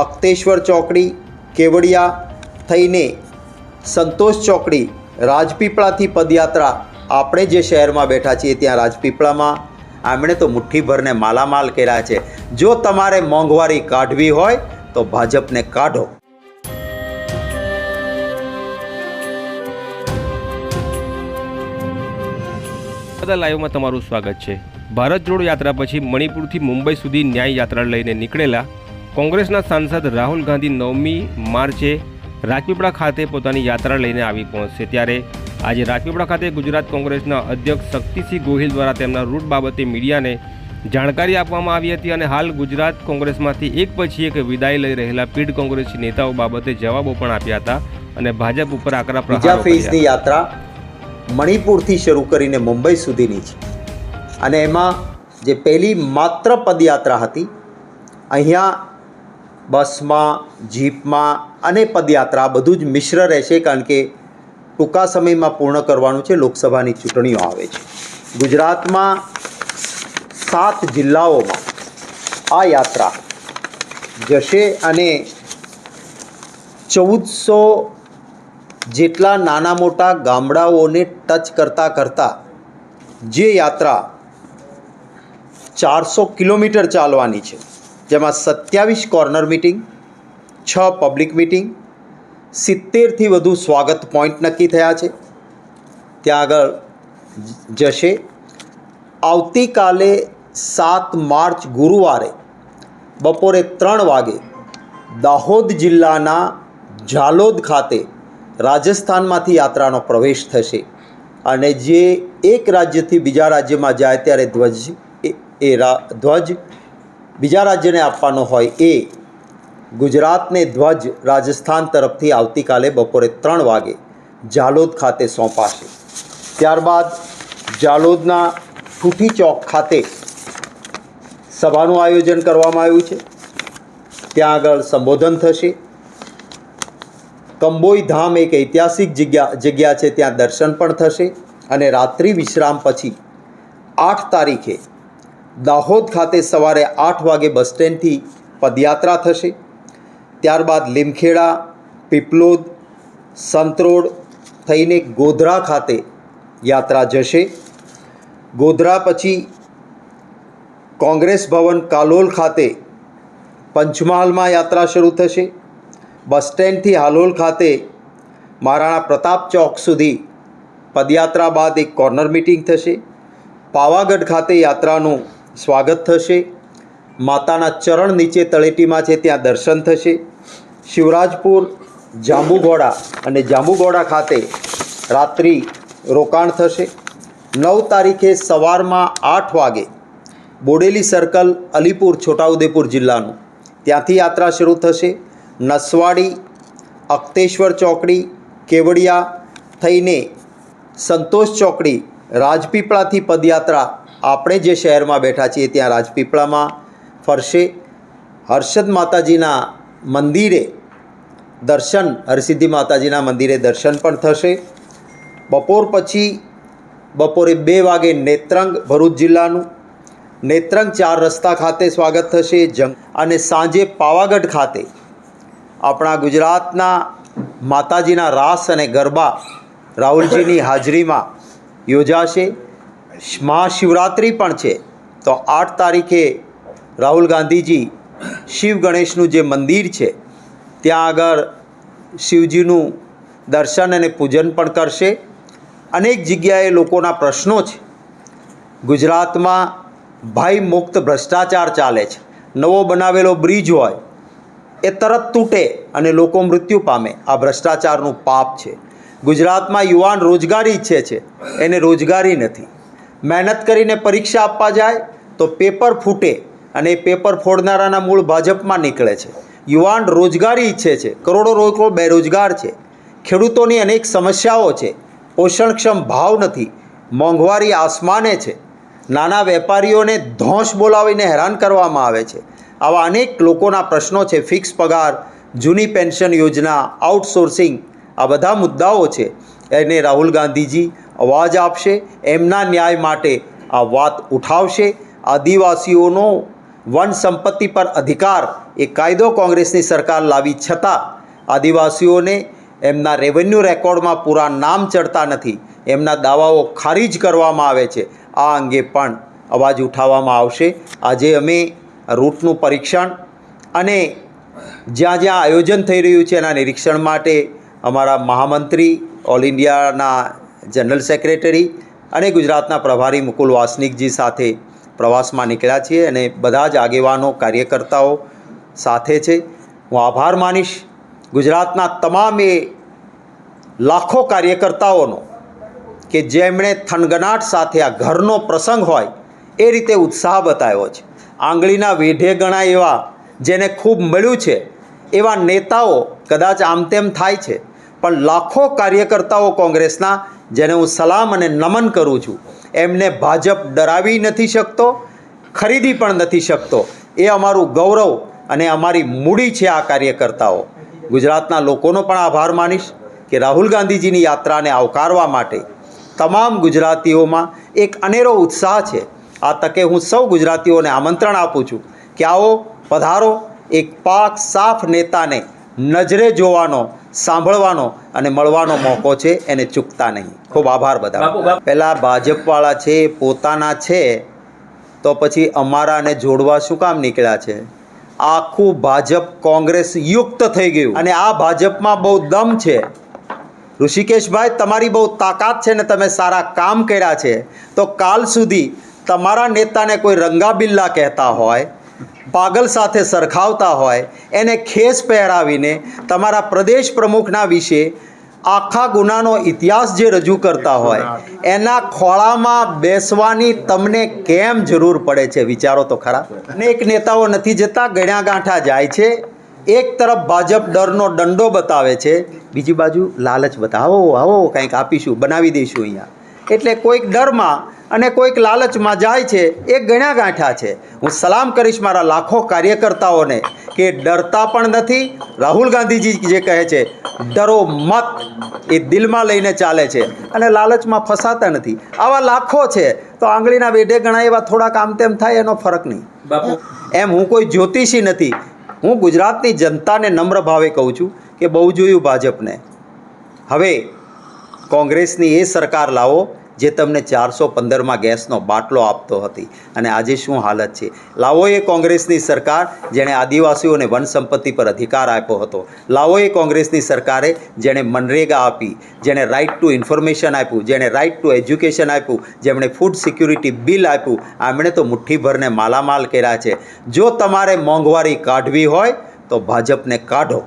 અક્તેશ્વર ચોકડી, કેવડિયા થઈને સંતોષ ચોકડી, રાજપીપળાથી પદયાત્રા આપણે જે શહેરમાં બેઠા છીએ ત્યાં રાજપીપળામાં, આમણે તો મુઠ્ઠીભરને માલામાલ કર્યા છે. જો તમારે મોંઘવારી કાઢવી હોય, તો ભાજપને કાઢો. બધા લાઈવમાં તમારું સ્વાગત છે. ભારત જોડો યાત્રા પછી મણિપુરથી મુંબઈ સુધી ન્યાય યાત્રા લઈને નીકળેલા કોંગ્રેસના સાંસદ રાહુલ ગાંધી નવમી માર્ચે રાજપીપળા ખાતે પોતાની યાત્રા લઈને આવી પહોંચશે. ત્યારે આજે રાજપીપળા ખાતે ગુજરાત કોંગ્રેસના અધ્યક્ષ શક્તિસિંહ ગોહિલ દ્વારા તેમના રૂટ બાબતે મીડિયાને જાણકારી આપવામાં આવી હતી અને હાલ ગુજરાત કોંગ્રેસમાંથી એક પછી એક વિદાય લઈ રહેલા પીઢ કોંગ્રેસી નેતાઓ બાબતે જવાબો પણ આપ્યા હતા અને ભાજપ ઉપર આકરા બીજા ફેઝની યાત્રા મણિપુરથી શરૂ કરીને મુંબઈ સુધીની છે. અને એમાં જે પહેલી માત્ર પદયાત્રા હતી અહીંયા બસમાં, જીપમાં અને પદયાત્રા બધું જ મિશ્ર રહેશે કારણ કે ટૂંકા સમયમાં પૂર્ણ કરવાનું છે, લોકસભાની ચૂંટણીઓ આવે છે. ગુજરાતમાં સાત જિલ્લાઓમાં આ યાત્રા જશે અને ચૌદસો જેટલા નાના મોટા ગામડાઓને ટચ કરતાં કરતાં જે યાત્રા ચારસો કિલોમીટર ચાલવાની છે. જેમાં સત્યાવીસ કોર્નર મિટિંગ છ પબ્લિક મિટિંગ સિત્તેરથી વધુ સ્વાગત પોઈન્ટ નક્કી થયા છે. ત્યાં આગળ જશે. આવતીકાલે સાત માર્ચ ગુરુવારે બપોરે ત્રણ વાગે દાહોદ જિલ્લાના ઝાલોદ ખાતે રાજસ્થાનમાંથી યાત્રાનો પ્રવેશ થશે. અને જે એક રાજ્યથી બીજા રાજ્યમાં જાય ત્યારે ધ્વજ એ- રા- ધ્વજ બીજા રાજ્યને આપવાનો હોય એ ગુજરાતને ધ્વજ રાજસ્થાન તરફથી આવતીકાલે બપોરે ત્રણ વાગે ઝાલોદ ખાતે સોંપાશે. ત્યારબાદ ઝાલોદના ઠૂઠી ચોક ખાતે સભાનું આયોજન કરવામાં આવ્યું છે. ત્યાં આગળ સંબોધન થશે. કંબોઈ ધામ એક ઐતિહાસિક જગ્યા જગ્યા છે, ત્યાં દર્શન પણ થશે અને રાત્રિ વિશ્રામ પછી આઠ તારીખે દાહોદ ખાતે સવારે આઠ વાગે બસ સ્ટેન્ડથી પદયાત્રા થશે. ત્યારબાદ લીમખેડા, પીપલોદ, સંતરોડ થઈને ગોધરા ખાતે યાત્રા જશે. ગોધરા પછી કોંગ્રેસ ભવન કાલોલ ખાતે પંચમહાલમાં યાત્રા શરૂ થશે. બસ સ્ટેન્ડથી હાલોલ ખાતે મહારાણા પ્રતાપ ચોક સુધી પદયાત્રા બાદ એક કોર્નર મિટિંગ થશે. પાવાગઢ ખાતે યાત્રાનું સ્વાગત થશે. માતાના ચરણ નીચે તળેટીમાં છે ત્યાં દર્શન થશે. શિવરાજપુર, જાંબુઘોડા અને જાંબુઘોડા ખાતે રાત્રિ રોકાણ થશે. નવ તારીખે સવારમાં આઠ વાગે બોડેલી સર્કલ અલીપુર, છોટાઉદેપુર જિલ્લાનું. ત્યાંથી યાત્રા શરૂ થશે. નસવાડી, અક્તેશ્વર ચોકડી, કેવડિયા થઈને સંતોષ ચોકડી, રાજપીપળાથી પદયાત્રા આપણે જે શહેરમાં બેઠા છીએ ત્યાં રાજપીપળામાં ફરશે. હર્ષદ માતાજીના મંદિરે દર્શન, હરસિદ્ધિ માતાજીના મંદિરે દર્શન પણ થશે. બપોર પછી બપોરે બે વાગે નેત્રંગ ભરૂચ જિલ્લાનું. નેત્રંગ ચાર રસ્તા ખાતે સ્વાગત થશે જંગ અને સાંજે પાવાગઢ ખાતે આપણા ગુજરાતના માતાજીના રાસ અને ગરબા રાહુલજીની હાજરીમાં યોજાશે. મહાશિવરાત્રિ પણ છે. તો આઠ તારીખે રાહુલ ગાંધીજી શિવ ગણેશનું જે મંદિર છે, ત્યાં આગળ શિવજીનું દર્શન અને પૂજન પણ કરશે. અનેક જગ્યાએ લોકોના પ્રશ્નો છે. ગુજરાતમાં ભાઈ મુક્ત ભ્રષ્ટાચાર ચાલે છે. નવો બનાવેલો બ્રિજ હોય, એ તરત તૂટે અને લોકો મૃત્યુ પામે. આ ભ્રષ્ટાચારનું પાપ છે. ગુજરાતમાં યુવાન રોજગારી ઈચ્છે છે. એને રોજગારી નથી. મહેનત કરીને પરીક્ષા આપવા જાય તો પેપર ફૂટે અને એ પેપર ફોડનારાના મૂળ ભાજપમાં નીકળે છે. યુવાન રોજગારી ઈચ્છે છે. કરોડો લોકો બેરોજગાર છે. ખેડૂતોની અનેક સમસ્યાઓ છે. પોષણક્ષમ ભાવ નથી. મોંઘવારી આસમાને છે. નાના વેપારીઓને ધોંસ બોલાવીને હેરાન કરવામાં આવે છે. આવા અનેક લોકોના પ્રશ્નો છે. ફિક્સ પગાર, જૂની પેન્શન યોજના, આઉટસોર્સિંગ આ બધા મુદ્દાઓ છે. એને રાહુલ ગાંધીજી અવાજ આપશે, એમના ન્યાય માટે આ વાત ઉઠાવશે. આદિવાસીઓનો વન સંપત્તિ પર અધિકાર એ કાયદો કોંગ્રેસની સરકાર લાવી છતાં આદિવાસીઓને એમના રેવન્યુ રેકોર્ડમાં પૂરા નામ ચડતા નથી. એમના દાવાઓ ખારીજ કરવામાં આવે છે. આ અંગે પણ અવાજ ઉઠાવવામાં આવશે. આજે અમે રૂટનું પરીક્ષણ અને જ્યાં જ્યાં આયોજન થઈ રહ્યું છે એના નિરીક્ષણ માટે અમારા મહામંત્રી, ઓલ ઇન્ડિયાના જનરલ સેક્રેટરી અને ગુજરાતના પ્રભારી મુકુલ વાસનિકજી સાથે પ્રવાસમાં નીકળ્યા છીએ અને બધા જ આગેવાનો, કાર્યકર્તાઓ સાથે છે. હું આભાર માનીશ. ગુજરાતના તમામ એ લાખો કાર્યકર્તાઓનો કે જેમણે થનગનાટ સાથે આ ઘરનો પ્રસંગ હોય એ રીતે ઉત્સાહ બતાવ્યો છે. આંગળીના વેઢે ગણાય એવા જેને ખૂબ મળ્યું છે એવા નેતાઓ કદાચ આમ તેમ થાય છે. પણ લાખો કાર્યકર્તાઓ કોંગ્રેસના જેને હું સલામ અને નમન કરું છું. એમને ભાજપ ડરાવી નથી શકતો, ખરીદી પણ નથી શકતો. એ અમારું ગૌરવ અને અમારી મૂડી છે આ કાર્યકર્તાઓ. ગુજરાતના લોકોનો પણ આભાર માનીશ કે રાહુલ ગાંધીજીની યાત્રાને આવકારવા માટે તમામ ગુજરાતીઓમાં એક અનેરો ઉત્સાહ છે. આ તકે હું સૌ ગુજરાતીઓને આમંત્રણ આપું છું કે આવો પધારો એક પાક સાફ નેતાને નજરે જોવાનો સાંભળવાનો અને મળવાનો મોકો છે એને ચૂકતા નહીં. ખૂબ આભાર બધા પહેલાં ભાજપવાળા છે પોતાના છે તો પછી અમારાને જોડવા શું કામ નીકળ્યા છે? આખું ભાજપ કોંગ્રેસ યુક્ત થઈ ગયું. અને આ ભાજપમાં બહુ દમ છે. ઋષિકેશભાઈ તમારી બહુ તાકાત છે ને તમે સારા કામ કર્યા છે. તો કાલ સુધી તમારા નેતાને કોઈ રંગાબિલ્લા કહેતા હોય પાગલ સાથે સરખાવતા હોય એને ખેસ પહેરાવીને તમારા પ્રદેશ પ્રમુખના વિશે આખા ગુનાનો ઇતિહાસ જે રજૂ કરતા હોય એના ખોળામાં બેસવાની તમને કેમ જરૂર પડે છે? વિચારો તો ખરા. અનેક નેતાઓ નથી જતા ગણ્યા ગાંઠા જાય છે. એક તરફ ભાજપ ડરનો દંડો બતાવે છે. બીજી બાજુ લાલચ બતાવો આવો કંઈક આપીશું બનાવી દઈશું અહીંયા. એટલે કોઈક ડરમાં અને કોઈક લાલચમાં જાય છે એ ગણ્યા ગાંઠા છે. હું સલામ કરીશ મારા લાખો કાર્યકર્તાઓને કે ડરતા પણ નથી. રાહુલ ગાંધીજી જે કહે છે ડરો મત. એ દિલમાં લઈને ચાલે છે અને લાલચમાં ફસાતા નથી. આવા લાખો છે તો આંગળીના વેઢે ગણાય એવા થોડાક આમ તેમ થાય એનો ફરક નહીં. બાપુ. એમ હું કોઈ જ્યોતિષી નથી. હું ગુજરાતની જનતાને નમ્ર ભાવે કહું છું કે બહુ જોયું ભાજપને. હવે કોંગ્રેસની એ સરકાર લાવો જે તમને ચારસો પંદરમાં ગેસનો બાટલો આપતો હતી. અને આજે શું હાલત છે? લાવો એ કોંગ્રેસની સરકાર, જેણે આદિવાસીઓને વન સંપત્તિ પર અધિકાર આપ્યો હતો. લાવો એ કોંગ્રેસની સરકારે જેણે મનરેગા આપી, જેણે રાઇટ ટુ ઇન્ફોર્મેશન આપ્યું, જેણે રાઇટ ટુ એજ્યુકેશન આપ્યું, જેમણે ફૂડ સિક્યુરિટી બિલ આપ્યું, આમણે તો મુઠ્ઠીભરને માલામાલ કર્યા છે. જો તમારે મોંઘવારી કાઢવી હોય, તો ભાજપને કાઢો.